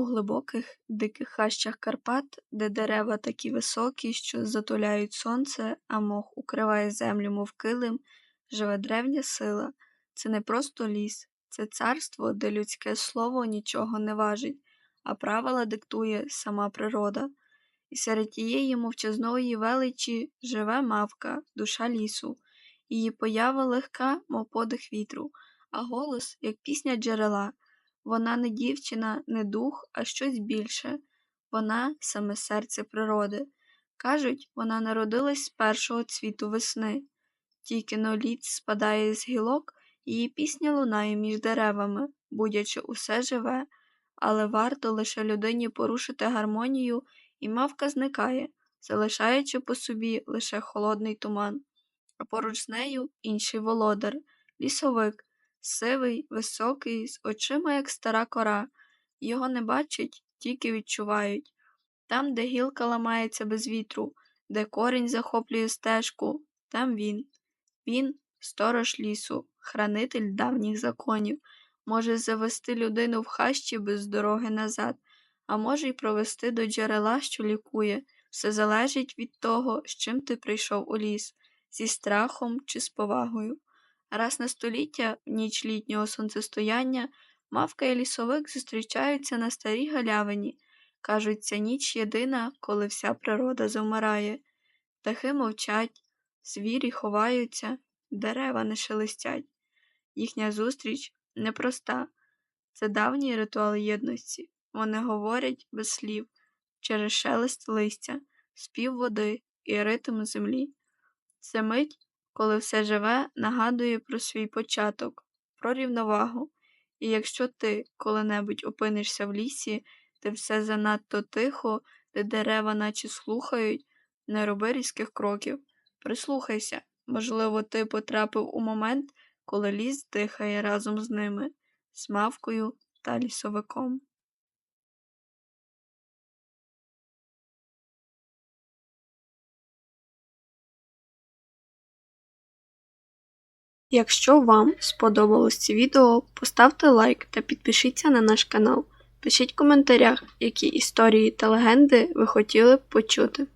У глибоких диких хащах Карпат, де дерева такі високі, що затуляють сонце, а мох укриває землю, мов килим, живе древня сила. Це не просто ліс, це царство, де людське слово нічого не важить, а правила диктує сама природа. І серед тієї мовчазної величі живе мавка, душа лісу. Її поява легка, мов подих вітру, а голос, як пісня джерела. Вона не дівчина, не дух, а щось більше. Вона саме серце природи. Кажуть, вона народилась з першого цвіту весни. Тільки но лід спадає з гілок, її пісня лунає між деревами, будячи усе живе, але варто лише людині порушити гармонію, і мавка зникає, залишаючи по собі лише холодний туман. А поруч з нею інший володар, лісовик, сивий, високий, з очима, як стара кора. Його не бачать, тільки відчувають. Там, де гілка ламається без вітру, де корінь захоплює стежку, там він. Він сторож лісу, хранитель давніх законів, може завести людину в хащі без дороги назад, а може й провести до джерела, що лікує. Все залежить від того, з чим ти прийшов у ліс, зі страхом чи з повагою. Раз на століття, в ніч літнього сонцестояння, мавка і лісовик зустрічаються на старій галявині. Кажуть, ця ніч єдина, коли вся природа завмирає. Птахи мовчать, звірі ховаються, дерева не шелестять. Їхня зустріч непроста. Це давній ритуал єдності. Вони говорять без слів, через шелест листя, спів води і ритм землі. Це мить, коли все живе нагадує про свій початок, про рівновагу. І якщо ти коли-небудь опинишся в лісі, де все занадто тихо, де дерева наче слухають, не роби різких кроків. Прислухайся, можливо, ти потрапив у момент, коли ліс дихає разом з ними, з мавкою та лісовиком. Якщо вам сподобалось це відео, поставте лайк та підпишіться на наш канал. Пишіть в коментарях, які історії та легенди ви хотіли б почути.